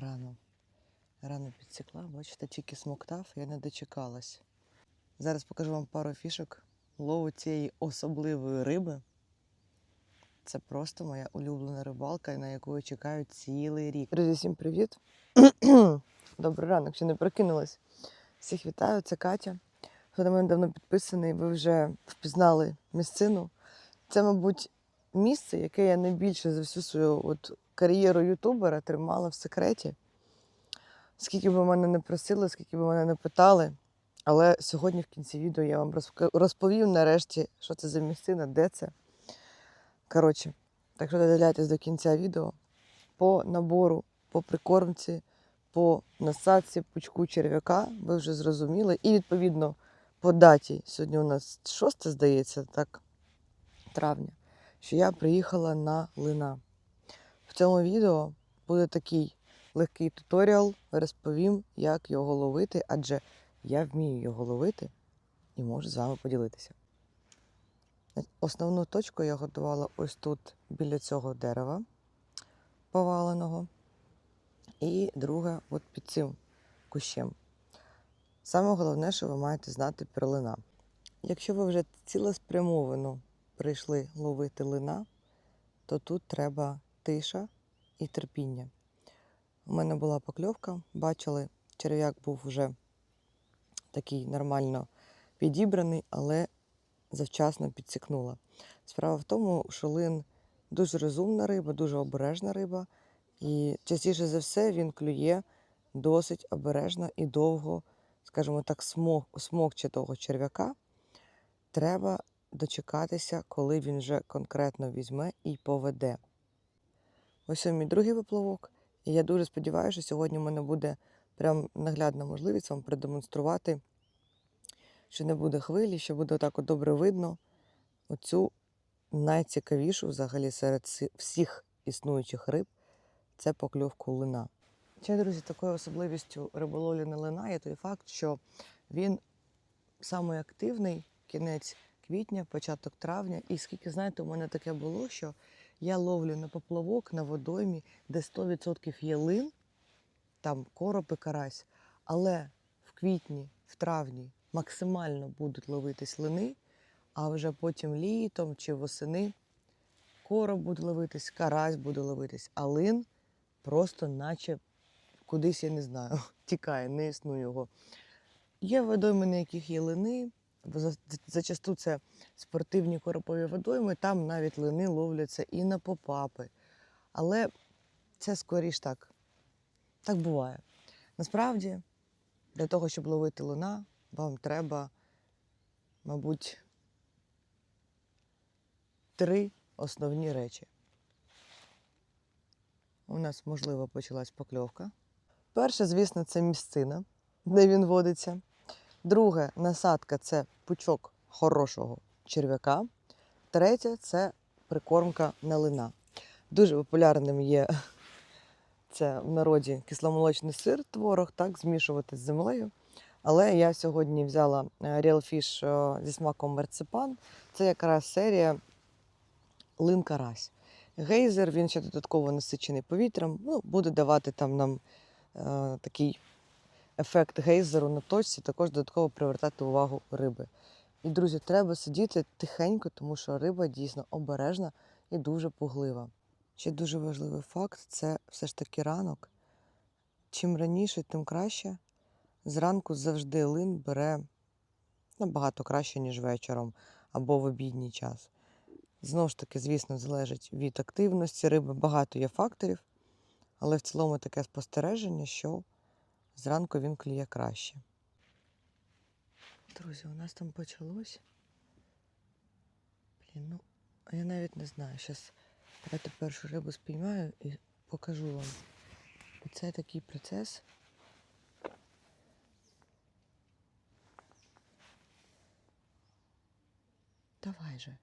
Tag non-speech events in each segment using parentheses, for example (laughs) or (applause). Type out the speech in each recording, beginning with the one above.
Рано. Рано підсікла, бачите, тільки смоктав, я не дочекалась. Зараз покажу вам пару фішок лову цієї особливої риби. Це просто моя улюблена рибалка, на яку я чекаю цілий рік. Друзі, всім привіт! (clears throat) Добрий ранок, ще не прокинулась. Всіх вітаю, це Катя. Хто на мене давно підписаний, ви вже впізнали місцину. Це, мабуть, місце, яке я найбільше за всю свою от кар'єру ютубера тримала в секреті. Скільки би мене не просили, скільки би мене не питали. Але сьогодні в кінці відео я вам розповім нарешті, що це за місцина, де це. Коротше, так що додивляйтесь до кінця відео. По набору, по прикормці, по насадці, пучку черв'яка, ви вже зрозуміли. І відповідно по даті, сьогодні у нас 6, здається, так, травня, що я приїхала на лина. В цьому відео буде такий легкий туторіал, розповім, як його ловити, адже я вмію його ловити і можу з вами поділитися. Основну точку я готувала ось тут біля цього дерева поваленого. І друге, от під цим кущем. Саме головне, що ви маєте знати про лина. Якщо ви вже цілеспрямовано прийшли ловити лина, то тут треба тиша і терпіння. У мене була покльовка, бачили, черв'як був вже такий нормально підібраний, але завчасно підсікнула. Справа в тому, що лин дуже розумна риба, дуже обережна риба, і частіше за все він клює досить обережно і довго, скажімо так, смок, смокче того черв'яка. Треба дочекатися, коли він вже конкретно візьме і поведе. Ось мій другий виплавок. І я дуже сподіваюся, що сьогодні в мене буде прям наглядна можливість вам продемонструвати, що не буде хвилі, що буде отак от добре видно оцю найцікавішу взагалі серед всіх існуючих риб це покльовку лина. Ще, друзі, такою особливістю риболовлі на лина є той факт, що він самий активний кінець квітня, початок травня. І скільки знаєте, у мене таке було, що я ловлю на поплавок на водоймі, де 100% є лин, там короб і карась. Але в квітні, в травні максимально будуть ловитись лини, а вже потім літом чи восени короб буде ловитись, карась буде ловитись, а лин просто наче кудись, я не знаю, (laughs) тікає, не існує його. Є водойми, на яких є лини. Зачасту це спортивні коропові водойми, там навіть лини ловляться і на попапи. Але це скоріш так. Так буває. Насправді, для того, щоб ловити луна, вам треба, мабуть, три основні речі. У нас, можливо, почалась покльовка. Перше, звісно, це місцина, де він водиться. Друге, насадка це пучок хорошого черв'яка. Третє це прикормка на лина. Дуже популярним є (laughs) це в народі кисломолочний сир, творог, так, змішувати з землею. Але я сьогодні взяла е, Real Fish е, зі смаком марципан. Це якраз серія лин карась. Гейзер, він ще додатково насичений повітрям, ну, буде давати там нам е, такий ефект гейзеру на точці, також додатково привертати увагу риби. І, друзі, треба сидіти тихенько, тому що риба дійсно обережна і дуже пуглива. Ще дуже важливий факт це все ж таки ранок. Чим раніше, тим краще. Зранку завжди лин бере набагато краще, ніж вечором або в обідній час. Знову ж таки, звісно, залежить від активності риби. Багато є факторів, але в цілому таке спостереження, що зранку він клює краще. Друзі, у нас там почалось. Блін, ну, я навіть не знаю. Зараз давайте першу рибу спіймаю і покажу вам. Це такий процес. Давай же.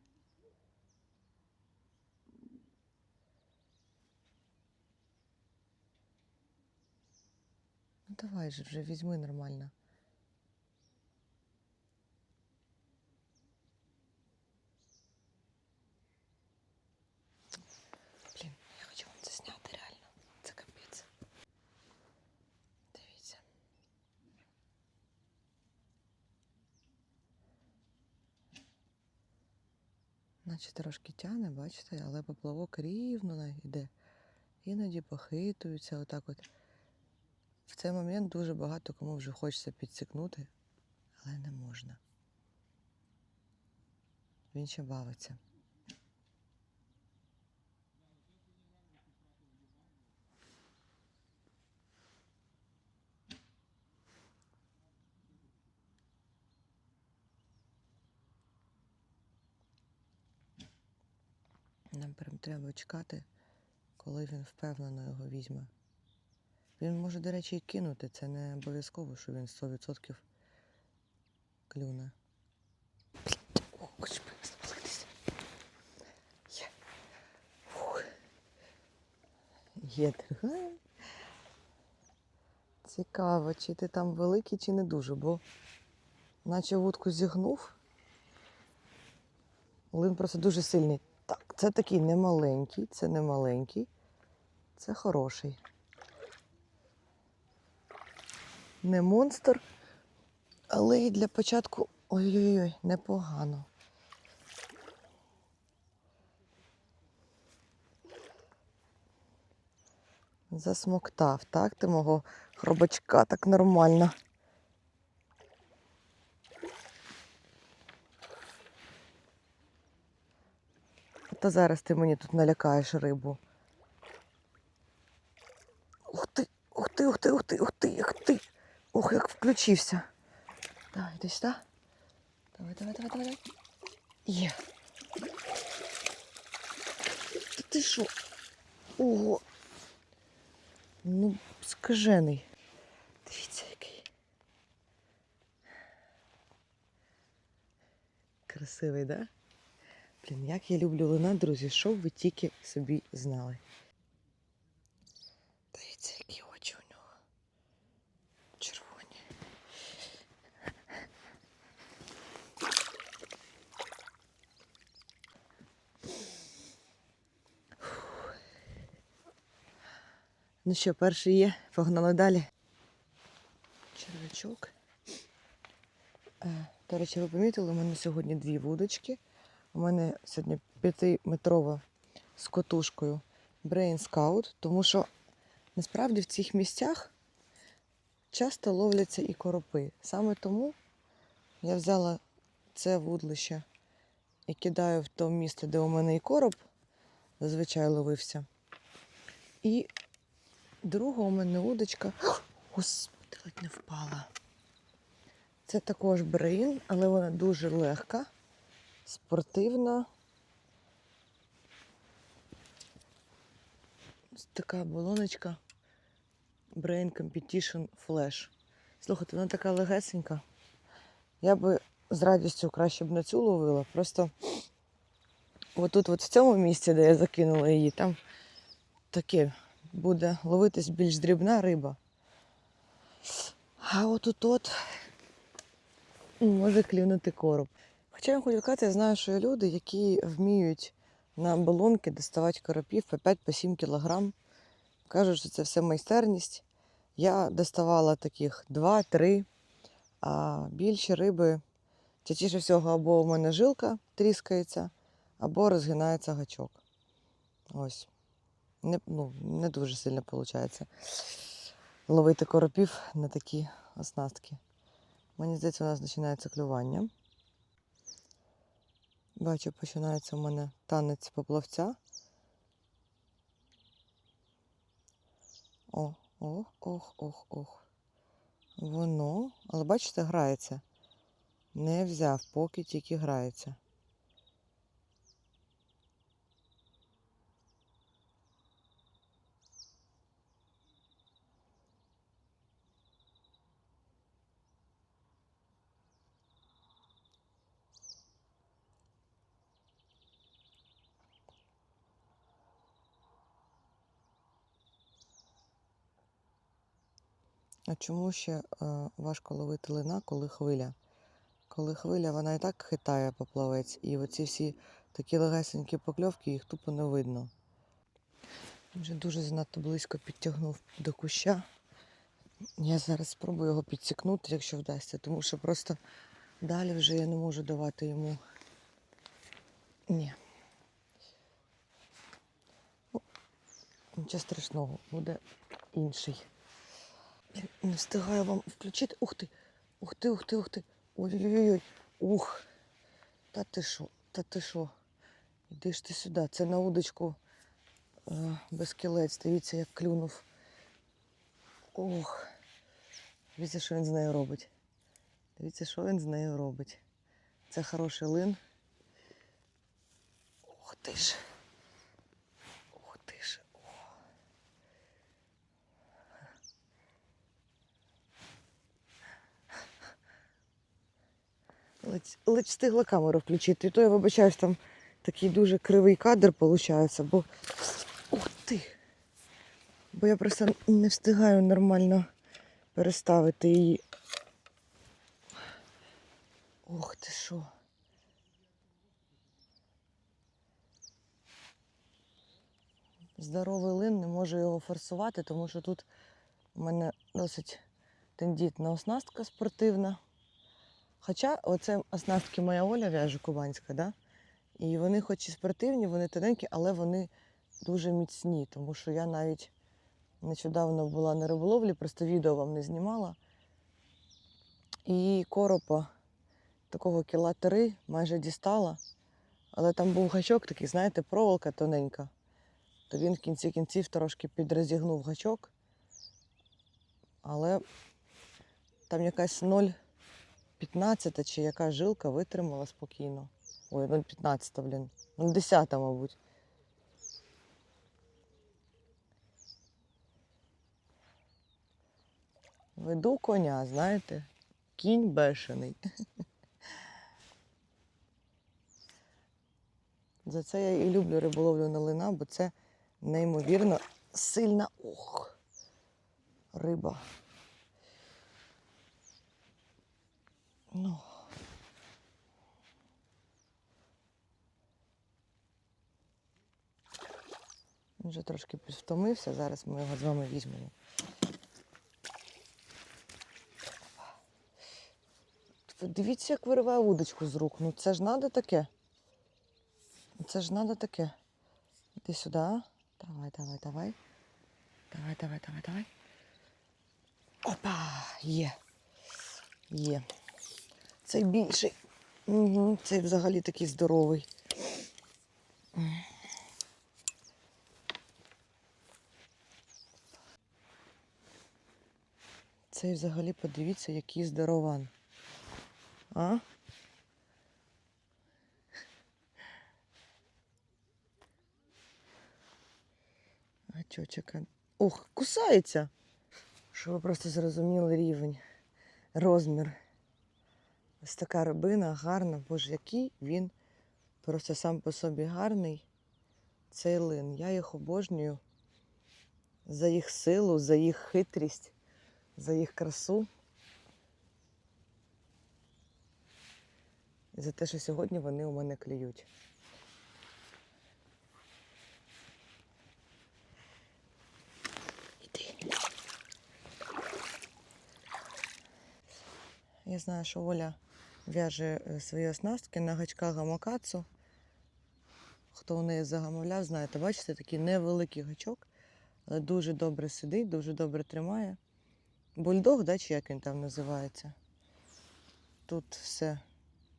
давай же вже візьми нормально. Блін, я хочу вам це зняти реально. Це капець. Дивіться. Наче трошки тяне, бачите, але поплавок рівно йде. Іноді похитуються отак от. Цей момент дуже багато кому вже хочеться підсікнути, але не можна. Він ще бавиться. Нам прям треба чекати, коли він впевнено його візьме. Він може, до речі, і кинути. Це не обов'язково, що він 100% клюне. Хоч. Є. Цікаво, чи ти там великий, чи не дуже, бо наче вудку зігнув. Лин просто дуже сильний. Так, це такий не маленький, це не маленький, це хороший. Не монстр, але і для початку ой-ой-ой, непогано. Засмоктав, так, ти мого хробачка так нормально. Та зараз ти мені тут налякаєш рибу. Ух ти, ух ти, ух ти, ух ти, ух ти, ух ти. Ох, як включився. Давай, десь сюди. Давай, давай, давай, давай. Є. Та ти що? Ого. Ну, скажений. Дивіться, який. Красивий, да? Блін, як я люблю луна, друзі, щоб ви тільки собі знали. Дивіться, які очі у нього. Червоні. Фух. Ну що, перший є, погнали далі. Червячок. Е, До речі, ви помітили, у мене сьогодні дві вудочки. У мене сьогодні п'ятиметрова з котушкою Brain Scout, тому що насправді в цих місцях часто ловляться і коропи. Саме тому я взяла це вудлище і кидаю в те місце, де у мене і короб зазвичай ловився. І друга у мене удочка. (gasps) Господи, ледь не впала. Це також брейн, але вона дуже легка, спортивна. Ось така балоночка Brain Competition Flash. Слухайте, вона така легесенька. Я би з радістю краще б на цю ловила. Просто (sniffs) отут, от в цьому місці, де я закинула її, там таке буде ловитись більш дрібна риба. А отут от може клюнути короб. Хоча я хочу сказати, я знаю, що є люди, які вміють на балонки доставати коропів по 5-7 кілограм. Кажуть, що це все майстерність. Я доставала таких 2-3, а більші риби частіше всього або у мене жилка тріскається, або розгинається гачок. Ось. Не, ну, не дуже сильно виходить ловити коропів на такі оснастки. Мені здається, у нас починається клювання. Бачу, починається у мене танець поплавця. О, ох, ох, ох, ох. Воно, але бачите, грається. Не взяв, поки тільки грається. А чому ще е, важко ловити лина, коли хвиля? Коли хвиля, вона і так хитає поплавець, і оці всі такі легесенькі покльовки, їх тупо не видно. Вже дуже занадто близько підтягнув до куща. Я зараз спробую його підсікнути, якщо вдасться, тому що просто далі вже я не можу давати йому. Ні. Нічого страшного, буде інший. Не встигаю вам включити. Ух ти! Ух ти, ух ти, ух ти. Ой-ой-ой. Ух. Та ти що? Та ти що? Іди ж ти сюди. Це на удочку е, без кілець. Дивіться, як клюнув. Ох. Дивіться, що він з нею робить. Дивіться, що він з нею робить. Це хороший лин. Ух ти ж. Ух ти ж. О. Ледь, ледь встигла камеру включити. І то я вибачаюсь, там такий дуже кривий кадр виходить, бо. Ух ти! Бо я просто не встигаю нормально переставити її. Ох ти що. Здоровий лин, не можу його форсувати, тому що тут у мене досить тендітна оснастка спортивна. Хоча оце оснастки моя Оля в'яже кубанська, да? і вони хоч і спортивні, вони тоненькі, але вони дуже міцні, тому що я навіть нещодавно була на риболовлі, просто відео вам не знімала. І коропа такого кіла три майже дістала. Але там був гачок такий, знаєте, проволока тоненька. То він в кінці кінців трошки підрозігнув гачок. Але там якась 0,15 чи яка жилка витримала спокійно. Ой, 0,15, блін. 0,10, мабуть. Веду коня, знаєте, кінь бешений. За це я і люблю риболовлю на лина, бо це неймовірно сильна ох, риба. Ну. Він вже трошки втомився, зараз ми його з вами візьмемо. Дивіться, як вириває удочку з рук. Ну це ж треба таке. Це ж треба таке. Іди сюди. Давай, давай, давай. Давай, давай, давай, давай. Опа! Є. Є. Цей більший. Цей взагалі такий здоровий. Цей взагалі подивіться, який здорован. А? А чочека. Ох, кусається. Щоб ви просто зрозуміли рівень, розмір. Ось така рибина гарна. Боже, який він просто сам по собі гарний. Цей лин. Я їх обожнюю за їх силу, за їх хитрість, за їх красу. І за те, що сьогодні вони у мене клюють. Я знаю, що Оля в'яже е, свої оснастки на гачках гамакацу. Хто у неї загамовляв, знаєте, бачите, такий невеликий гачок, але дуже добре сидить, дуже добре тримає. Бульдог, да, чи як він там називається. Тут все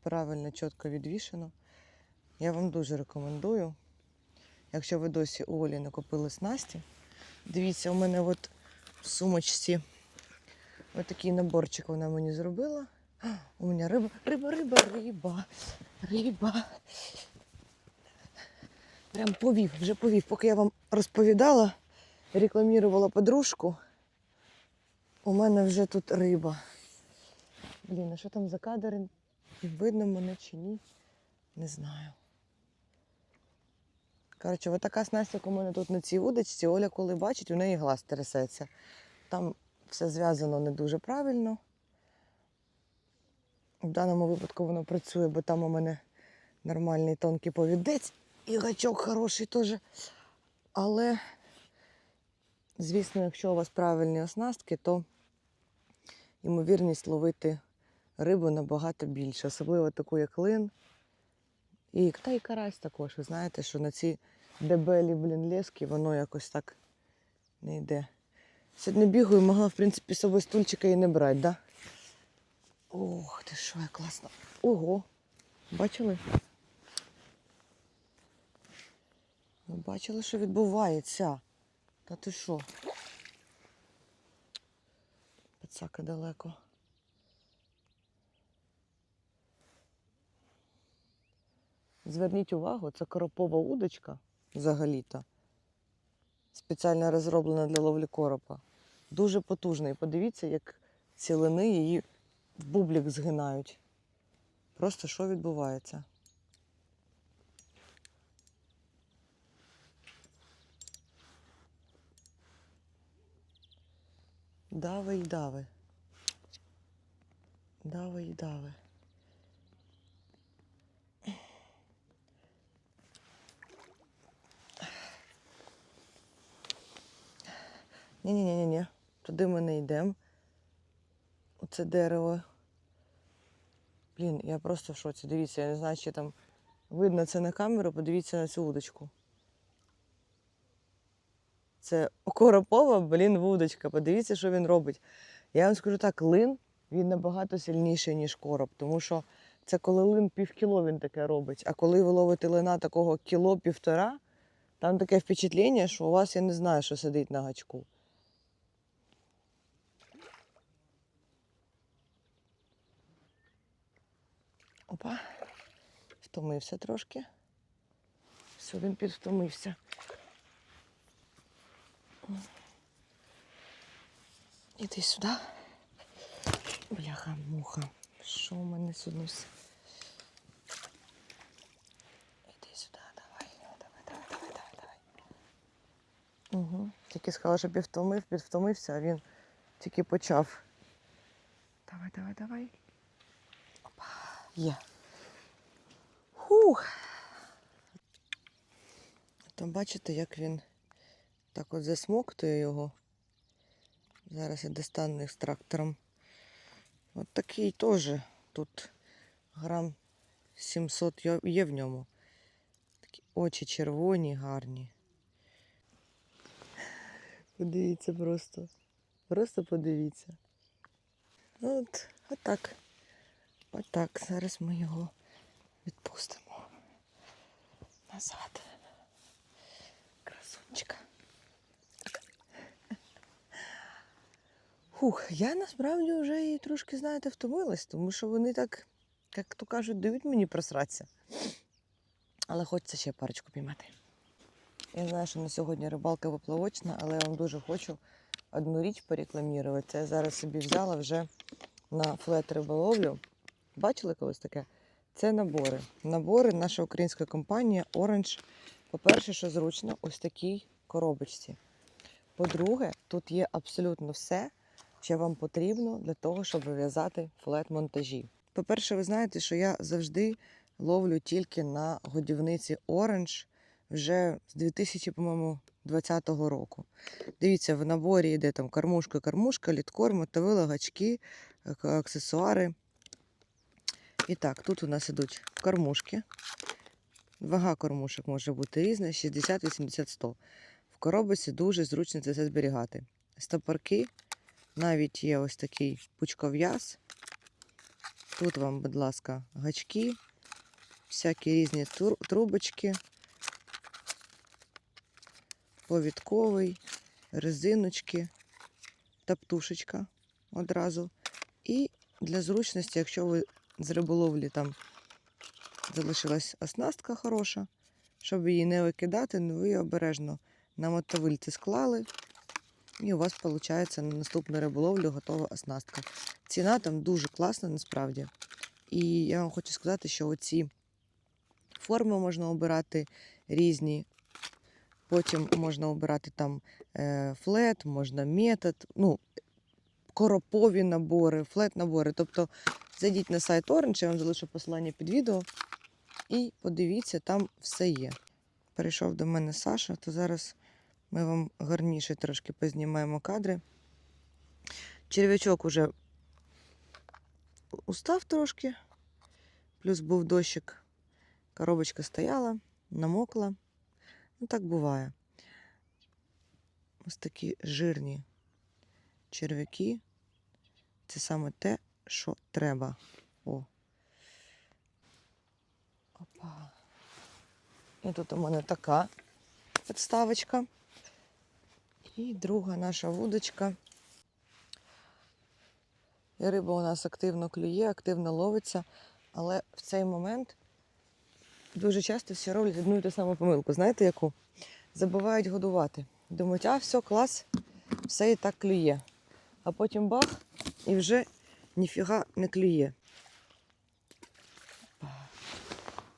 правильно, чітко відвішено. Я вам дуже рекомендую. Якщо ви досі у Олі не купили снасті, дивіться, у мене от в сумочці такий наборчик вона мені зробила. У мене риба, риба, риба, риба, риба. Прям повів, вже повів. Поки я вам розповідала, рекламувала подружку, у мене вже тут риба. Блін, а що там за кадр? Видно мене чи ні? Не знаю. Коротше, ось така снасть, як у мене тут на цій удочці. Оля, коли бачить, у неї глаз трясеться. Там все зв'язано не дуже правильно. В даному випадку воно працює, бо там у мене нормальний тонкий повідець і гачок хороший теж. Але, звісно, якщо у вас правильні оснастки, то ймовірність ловити рибу набагато більше, особливо таку, як лин. І та і карась також. Ви знаєте, що на ці дебелі, блін, лески воно якось так Не йде. Сьогодні бігаю, могла, в принципі, з собою стульчика і не брати, да? Ох, ти що, як класно. Ого. Бачили? Ви бачили, що відбувається? Та ти що? Пацака далеко. Зверніть увагу, це коропова удочка взагалі-то. Спеціально розроблена для ловлі коропа. Дуже потужний. Подивіться, як цілини її бублік згинають. Просто що відбувається? Дави й дави. Дави й дави. Ні-ні-ні-ні. Туди ми не йдемо. Оце дерево. Блін, я просто в шоці. Дивіться, я не знаю, чи там видно це на камеру, подивіться на цю удочку. Це коропова, блін, вудочка. Подивіться, що він робить. Я вам скажу так, лин він набагато сильніший, ніж короб, тому що це коли лин пів кіло він таке робить. А коли ви ловите лина такого кіло-півтора, там таке впечатлення, що у вас я не знаю, що сидить на гачку. Опа, втомився трошки. Все, він підвтомився. Іди сюди. Бляха, муха. Що в мене сьогодні все? Іди сюди, давай. Давай, давай, давай, давай, давай. Угу. Тільки сказала, що підвтомив, підвтомився, а він тільки почав. Давай, давай, давай. Є. Хух. Там бачите, як він так от засмоктує його. Зараз я достану екстрактором. От такий теж тут грам 700 є- в ньому. Такі очі червоні, гарні. Подивіться просто. Просто подивіться. От, отак. Отак. Зараз ми його відпустимо. Назад. Красунчика. Фух, я насправді вже і трошки, знаєте, втомилась, тому що вони так, як то кажуть, дають мені просратися. Але хочеться ще парочку піймати. Я знаю, що на сьогодні рибалка виплавочна, але я вам дуже хочу одну річ порекламувати. Це я зараз собі взяла вже на флет риболовлю. Бачили колись таке? Це набори. Набори наша українська компанія Orange. По-перше, що зручно, ось такій коробочці. По-друге, тут є абсолютно все, що вам потрібно для того, щоб вив'язати флет-монтажі. По-перше, ви знаєте, що я завжди ловлю тільки на годівниці Orange вже з 2020 року. Дивіться, в наборі йде там кормушка, кормушка, літкор, мотовила, гачки, аксесуари. І так, тут у нас ідуть кормушки. Вага кормушок може бути різна: 60, 80, 100. В коробці дуже зручно це все зберігати. Стопорки, навіть є ось такий пучков'яз. Тут вам, будь ласка, гачки, всякі різні трубочки, повідковий, резиночки, таптушечка одразу. І для зручності, якщо ви з риболовлі там залишилась оснастка хороша, щоб її не викидати, ну ви обережно на мотовильці склали. І у вас виходить на наступну риболовлю готова оснастка. Ціна там дуже класна насправді. І я вам хочу сказати, що оці форми можна обирати різні. Потім можна обирати там е, флет, можна метод, ну, коропові набори, флет-набори. Тобто зайдіть на сайт Orange, я вам залишу посилання під відео. І подивіться, там все є. Перейшов до мене Саша, то зараз ми вам гарніше трошки познімаємо кадри. Черв'ячок уже устав трошки, плюс був дощик, коробочка стояла, намокла. Ну, так буває. ось такі жирні черв'яки. Це саме те, що треба. О. Опа. І тут у мене така підставочка. І друга наша вудочка. І риба у нас активно клює, активно ловиться, але в цей момент дуже часто всі роблять одну і ту саму помилку. Знаєте яку? Забувають годувати. Думають, а все, клас, все і так клює. А потім бах, і вже ніфіга не клює.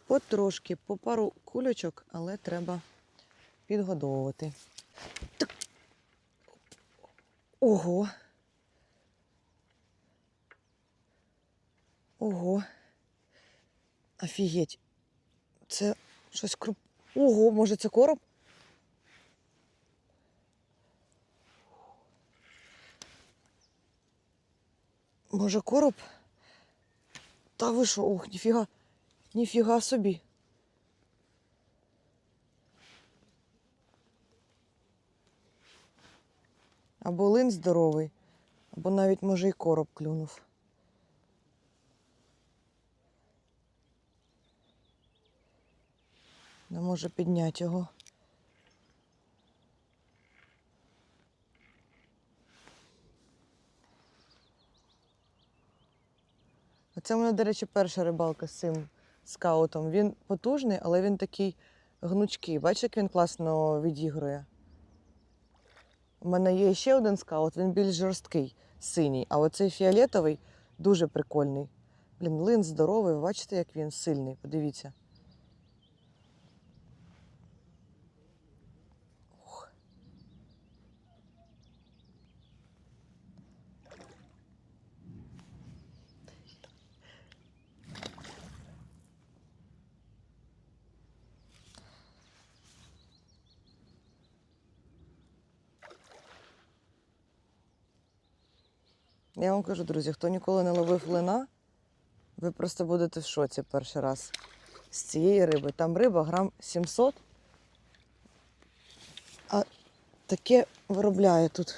Потрошки, по пару кульочок, але треба підгодовувати. Так. Ого. Ого. Офігеть. Це щось круп. Ого, може це короб? Може короб? Та ви що? Ох, ніфіга. Ніфіга собі. Або лин здоровий, або навіть може і короб клюнув. Не може підняти його. Оце в мене, до речі, перша рибалка з цим скаутом. Він потужний, але він такий гнучкий. Бачиш, як він класно відігрує. У мене є ще один скаут, він більш жорсткий, синій, а оцей фіолетовий дуже прикольний. Блін, лин здоровий, бачите, як він сильний. Подивіться. Я вам кажу, друзі, хто ніколи не ловив лина, ви просто будете в шоці перший раз з цієї риби. Там риба грам 700, а таке виробляє тут.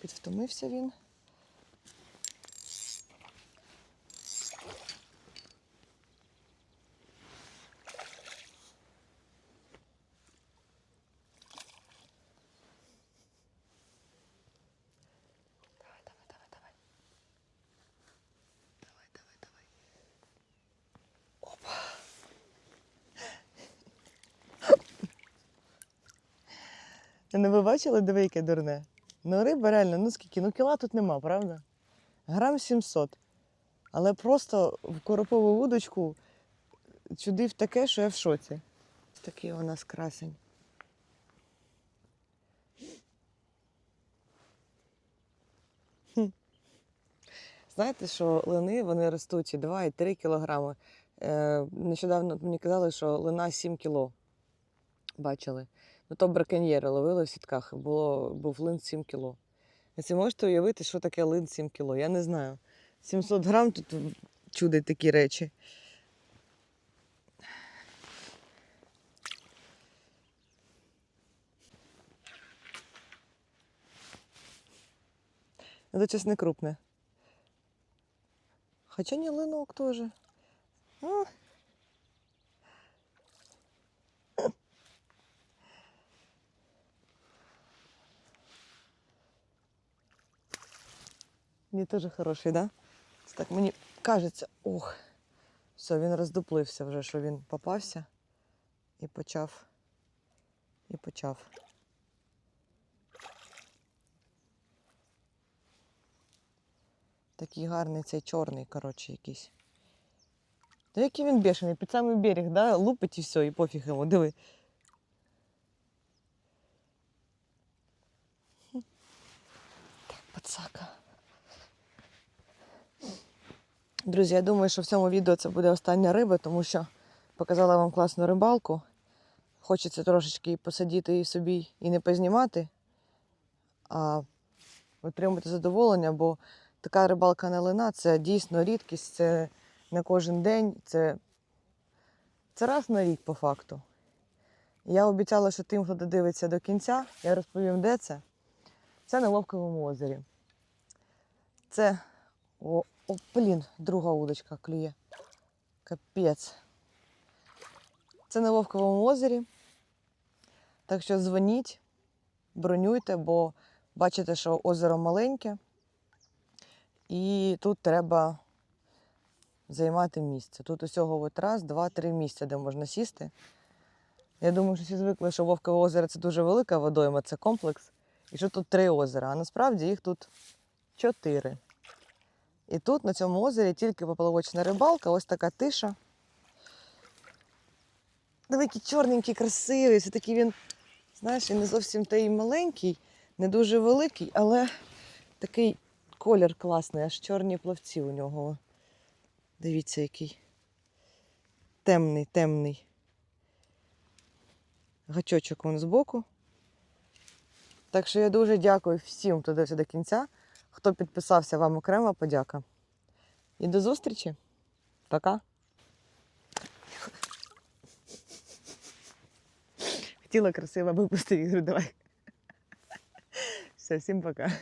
Підвтомився він. Давай, давай, давай, давай. Давай, давай, давай. Опа. Ну ви бачили, диви, яке дурне? Ну риба реально, ну скільки? Ну кіла тут нема, правда? Грам 700. Але просто в коропову вудочку чудив таке, що я в шоці. Такий у нас красень. Знаєте, що лини вони ростуть і 2 і 3 кілограми. Е, нещодавно мені казали, що лина 7 кіло. Бачили. Ну то браконьєри ловили в сітках, було, був лин 7 кіло. Ви це можете уявити, що таке лин 7 кіло? Я не знаю. 700 грам тут чудить такі речі. Це не крупне. Хоча не линок теж. А. Мені теж хороший, да? Так мені кажеться, ох, все, він роздуплився вже, що він попався і почав. І почав. Такий гарний цей чорний, коротше, якийсь. Та який він бешений, під самий берег, да? лупить і все, і пофіг йому, диви. Так, пацака. Друзі, я думаю, що в цьому відео це буде остання риба, тому що показала вам класну рибалку. Хочеться трошечки і посидіти і собі і не познімати, а отримати задоволення, бо така рибалка на лина це дійсно рідкість, це не кожен день, це, це раз на рік по факту. Я обіцяла, що тим, хто додивиться до кінця, я розповім, де це. Це на Ловковому озері. Це. О, о, блін, друга удочка клює. Капець. Це на Вовковому озері. Так що дзвоніть, бронюйте, бо бачите, що озеро маленьке. І тут треба займати місце. Тут усього от раз, два, три місця, де можна сісти. Я думаю, що всі звикли, що Вовкове озеро це дуже велика водойма, це комплекс. І що тут три озера, а насправді їх тут чотири. І тут на цьому озері тільки поплавочна рибалка, ось така тиша. Диви, який чорненький, красивий. Це такий він, знаєш, він не зовсім та маленький, не дуже великий, але такий колір класний, аж чорні плавці у нього. Дивіться, який темний, темний. Гачочок вон збоку. Так що я дуже дякую всім, хто дивився до кінця. Хто підписався, вам окрема подяка. І до зустрічі. Пока. Хотіла красиво випустити ігри, давай. Все, всім пока.